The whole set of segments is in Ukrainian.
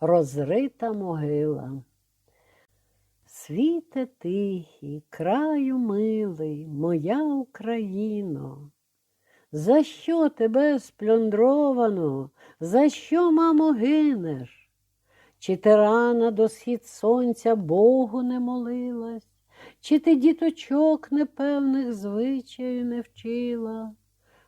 розрита могила. Світе тихий, краю милий, моя Україно. За що тебе сплюндровано, за що, мамо, гинеш? Чи ти рано до схід сонця Богу не молилась, чи ти діточок непевних звичаю не вчила?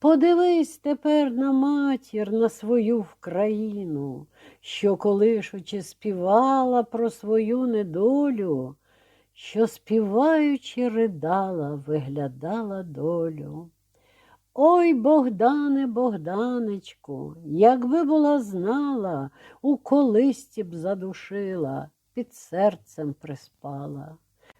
подивись тепер на матір, на свою вкраїну, що колишучи співала про свою недолю, що співаючи ридала, виглядала долю. Ой, Богдане, Богданечку, якби була знала, у колисті б задушила, під серцем приспала.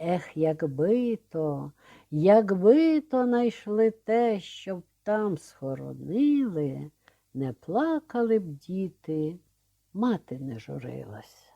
Ех, якби то, якби то найшли те, щоб там схоронили, не плакали б діти, мати не журилась.